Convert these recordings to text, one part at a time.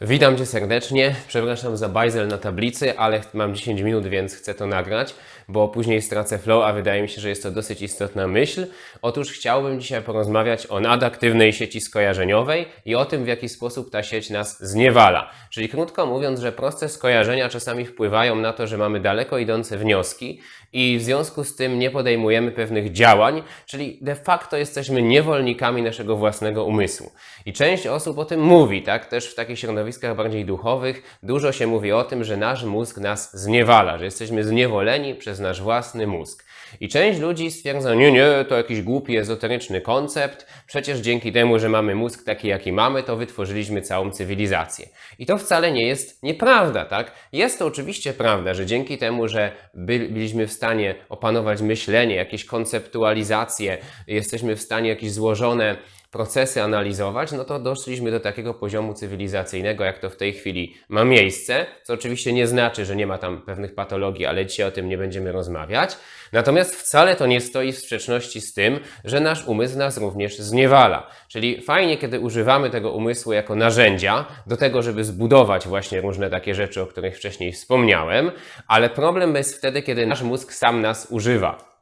Witam Cię serdecznie. Przepraszam za bajzel na tablicy, ale mam 10 minut, więc chcę to nagrać, bo później stracę flow, a wydaje mi się, że jest to dosyć istotna myśl. Otóż chciałbym dzisiaj porozmawiać o nadaktywnej sieci skojarzeniowej i o tym, w jaki sposób ta sieć nas zniewala. Czyli krótko mówiąc, że proste skojarzenia czasami wpływają na to, że mamy daleko idące wnioski i w związku z tym nie podejmujemy pewnych działań, czyli de facto jesteśmy niewolnikami naszego własnego umysłu. I część osób o tym mówi, tak? Też w takich środowiskach bardziej duchowych dużo się mówi o tym, że nasz mózg nas zniewala, że jesteśmy zniewoleni przez nasz własny mózg. I część ludzi stwierdza, nie, nie, to jakiś głupi, ezoteryczny koncept, przecież dzięki temu, że mamy mózg taki, jaki mamy, to wytworzyliśmy całą cywilizację. I to wcale nie jest nieprawda, tak? Jest to oczywiście prawda, że dzięki temu, że by, byliśmy w stanie opanować myślenie, jakieś konceptualizacje, jesteśmy w stanie jakieś złożone procesy analizować, no to doszliśmy do takiego poziomu cywilizacyjnego, jak to w tej chwili ma miejsce, co oczywiście nie znaczy, że nie ma tam pewnych patologii, ale dzisiaj o tym nie będziemy rozmawiać. Natomiast wcale to nie stoi w sprzeczności z tym, że nasz umysł nas również zniewala. Czyli fajnie, kiedy używamy tego umysłu jako narzędzia do tego, żeby zbudować właśnie różne takie rzeczy, o których wcześniej wspomniałem, ale problem jest wtedy, kiedy nasz mózg sam nas używa.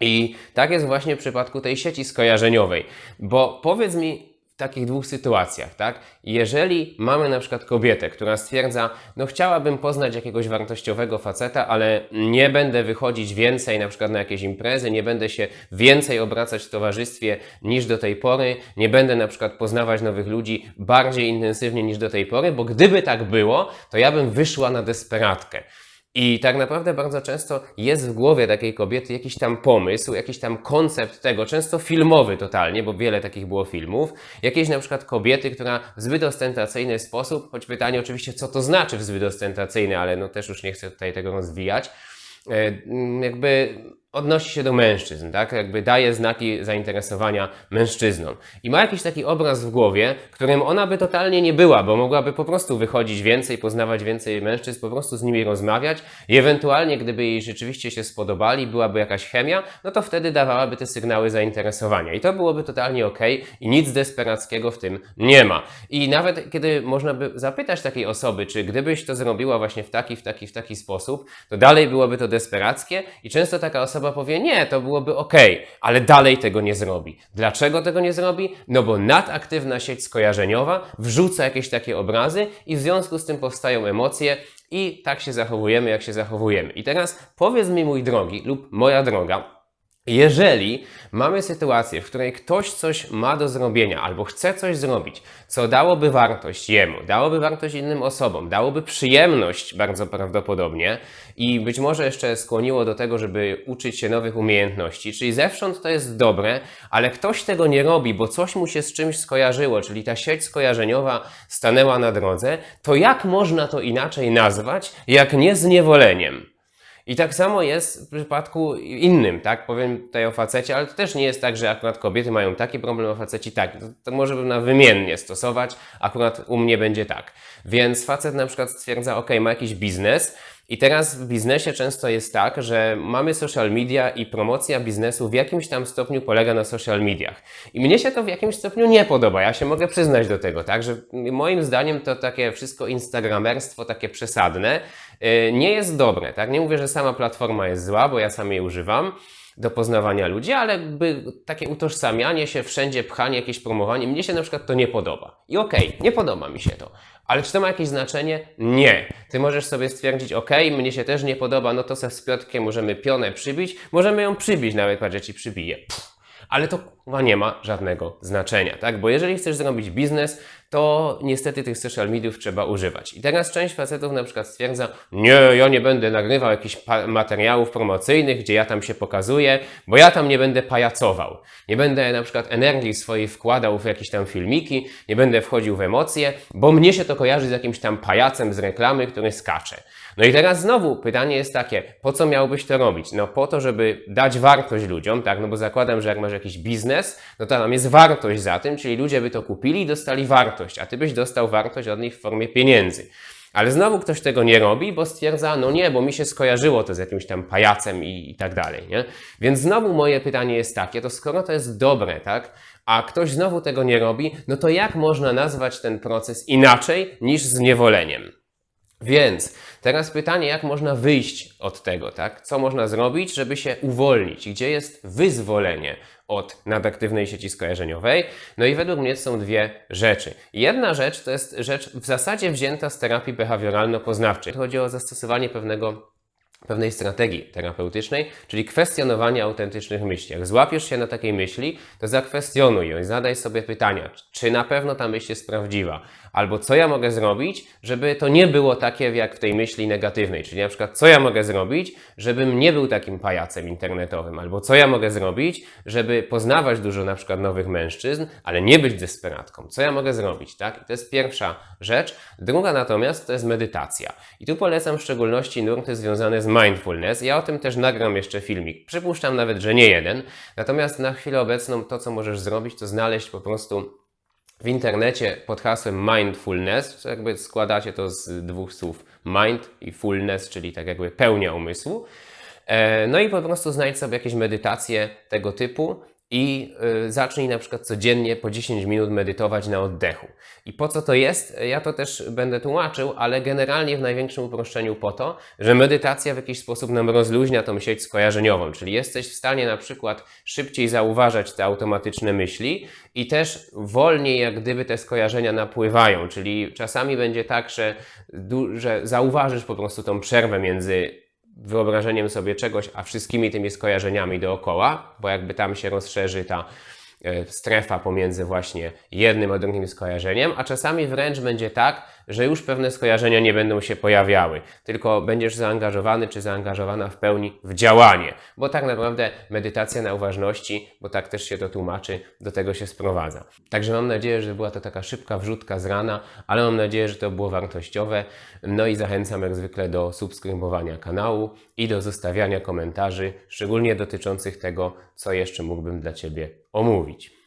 I tak jest właśnie w przypadku tej sieci skojarzeniowej. Bo powiedz mi takich dwóch sytuacjach, tak? Jeżeli mamy na przykład kobietę, która stwierdza, no chciałabym poznać jakiegoś wartościowego faceta, ale nie będę wychodzić więcej na przykład na jakieś imprezy, nie będę się więcej obracać w towarzystwie niż do tej pory, nie będę na przykład poznawać nowych ludzi bardziej intensywnie niż do tej pory, bo gdyby tak było, to ja bym wyszła na desperatkę. I tak naprawdę bardzo często jest w głowie takiej kobiety jakiś tam pomysł, jakiś tam koncept tego, często filmowy totalnie, bo wiele takich było filmów, jakiejś na przykład kobiety, która w zbyt ostentacyjny sposób, choć pytanie oczywiście, co to znaczy w zbyt ostentacyjny, ale no też już nie chcę tutaj tego rozwijać, e, jakby odnosi się do mężczyzn, tak? Jakby daje znaki zainteresowania mężczyznom. I ma jakiś taki obraz w głowie, którym ona by totalnie nie była, bo mogłaby po prostu wychodzić więcej, poznawać więcej mężczyzn, po prostu z nimi rozmawiać i ewentualnie, gdyby jej rzeczywiście się spodobali, byłaby jakaś chemia, no to wtedy dawałaby te sygnały zainteresowania. I to byłoby totalnie ok i nic desperackiego w tym nie ma. I nawet kiedy można by zapytać takiej osoby, czy gdybyś to zrobiła właśnie w taki, w taki, w taki sposób, to dalej byłoby to desperackie i często taka osoba powie, nie, to byłoby ok, ale dalej tego nie zrobi. Dlaczego tego nie zrobi? No bo nadaktywna sieć skojarzeniowa wrzuca jakieś takie obrazy i w związku z tym powstają emocje i tak się zachowujemy, jak się zachowujemy. I teraz powiedz mi, mój drogi lub moja droga, jeżeli mamy sytuację, w której ktoś coś ma do zrobienia albo chce coś zrobić, co dałoby wartość jemu, dałoby wartość innym osobom, dałoby przyjemność bardzo prawdopodobnie i być może jeszcze skłoniło do tego, żeby uczyć się nowych umiejętności, czyli zewsząd to jest dobre, ale ktoś tego nie robi, bo coś mu się z czymś skojarzyło, czyli ta sieć skojarzeniowa stanęła na drodze, to jak można to inaczej nazwać, jak nie zniewoleniem? I tak samo jest w przypadku innym, tak? Powiem tutaj o facecie, ale to też nie jest tak, że akurat kobiety mają taki problem, a faceci tak. To, to może na wymiennie stosować, akurat u mnie będzie tak. Więc facet na przykład stwierdza, ok, ma jakiś biznes i teraz w biznesie często jest tak, że mamy social media i promocja biznesu w jakimś tam stopniu polega na social mediach. I mnie się to w jakimś stopniu nie podoba. Ja się mogę przyznać do tego, tak? Że moim zdaniem to takie wszystko instagramerstwo, takie przesadne, yy, nie jest dobre, tak? Nie mówię, że sama platforma jest zła, bo ja sam jej używam do poznawania ludzi, ale jakby takie utożsamianie się, wszędzie pchanie, jakieś promowanie, mnie się na przykład to nie podoba. I okej, nie podoba mi się to. Ale czy to ma jakieś znaczenie? Nie. Ty możesz sobie stwierdzić, ok, mnie się też nie podoba, no to se z Piotkiem możemy pionę przybić, możemy ją przybić nawet, patrz, ci przybiję. Pff. Ale to nie ma żadnego znaczenia, tak? Bo jeżeli chcesz zrobić biznes, to niestety tych social mediów trzeba używać. I teraz część facetów na przykład stwierdza, nie, ja nie będę nagrywał jakichś materiałów promocyjnych, gdzie ja tam się pokazuję, bo ja tam nie będę pajacował. Nie będę na przykład energii swojej wkładał w jakieś tam filmiki, nie będę wchodził w emocje, bo mnie się to kojarzy z jakimś tam pajacem z reklamy, który skacze. No i teraz znowu pytanie jest takie, po co miałbyś to robić? No po to, żeby dać wartość ludziom, tak? No bo zakładam, że jak masz jakiś biznes, no to tam jest wartość za tym, czyli ludzie by to kupili i dostali wartość, a ty byś dostał wartość od nich w formie pieniędzy. Ale znowu ktoś tego nie robi, bo stwierdza, no nie, bo mi się skojarzyło to z jakimś tam pajacem i, i tak dalej, nie? Więc znowu moje pytanie jest takie, to skoro to jest dobre, tak? A ktoś znowu tego nie robi, no to jak można nazwać ten proces inaczej niż zniewoleniem? Więc teraz pytanie, jak można wyjść od tego, tak? Co można zrobić, żeby się uwolnić? Gdzie jest wyzwolenie od nadaktywnej sieci skojarzeniowej? No i według mnie są dwie rzeczy. Jedna rzecz to jest rzecz w zasadzie wzięta z terapii behawioralno-poznawczej. Chodzi o zastosowanie pewnego pewnej strategii terapeutycznej, czyli kwestionowanie autentycznych myśli. Jak złapiesz się na takiej myśli, to zakwestionuj ją i zadaj sobie pytania, czy na pewno ta myśl jest prawdziwa, albo co ja mogę zrobić, żeby to nie było takie jak w tej myśli negatywnej, czyli na przykład co ja mogę zrobić, żebym nie był takim pajacem internetowym, albo co ja mogę zrobić, żeby poznawać dużo na przykład nowych mężczyzn, ale nie być desperatką. Co ja mogę zrobić, tak? I to jest pierwsza rzecz. Druga natomiast to jest medytacja. I tu polecam w szczególności nurty związane z mindfulness. Ja o tym też nagram jeszcze filmik. Przypuszczam nawet, że nie jeden. Natomiast na chwilę obecną to, co możesz zrobić, to znaleźć po prostu w internecie pod hasłem mindfulness, jakby składacie to z dwóch słów mind i fullness, czyli tak jakby pełnia umysłu. E, No i po prostu znajdź sobie jakieś medytacje tego typu i y, zacznij na przykład codziennie po 10 minut medytować na oddechu. I po co to jest? Ja to też będę tłumaczył, ale generalnie w największym uproszczeniu po to, że medytacja w jakiś sposób nam rozluźnia tą sieć skojarzeniową, czyli jesteś w stanie na przykład szybciej zauważać te automatyczne myśli i też wolniej jak gdyby te skojarzenia napływają, czyli czasami będzie tak, że, że zauważysz po prostu tą przerwę między wyobrażeniem sobie czegoś, a wszystkimi tymi skojarzeniami dookoła, bo jakby tam się rozszerzy ta e, strefa pomiędzy właśnie jednym a drugim skojarzeniem, a czasami wręcz będzie tak, że już pewne skojarzenia nie będą się pojawiały, tylko będziesz zaangażowany czy zaangażowana w pełni w działanie, bo tak naprawdę medytacja na uważności, bo tak też się to tłumaczy, do tego się sprowadza. Także mam nadzieję, że była to taka szybka wrzutka z rana, ale mam nadzieję, że to było wartościowe. No i zachęcam jak zwykle do subskrybowania kanału i do zostawiania komentarzy, szczególnie dotyczących tego, co jeszcze mógłbym dla Ciebie omówić.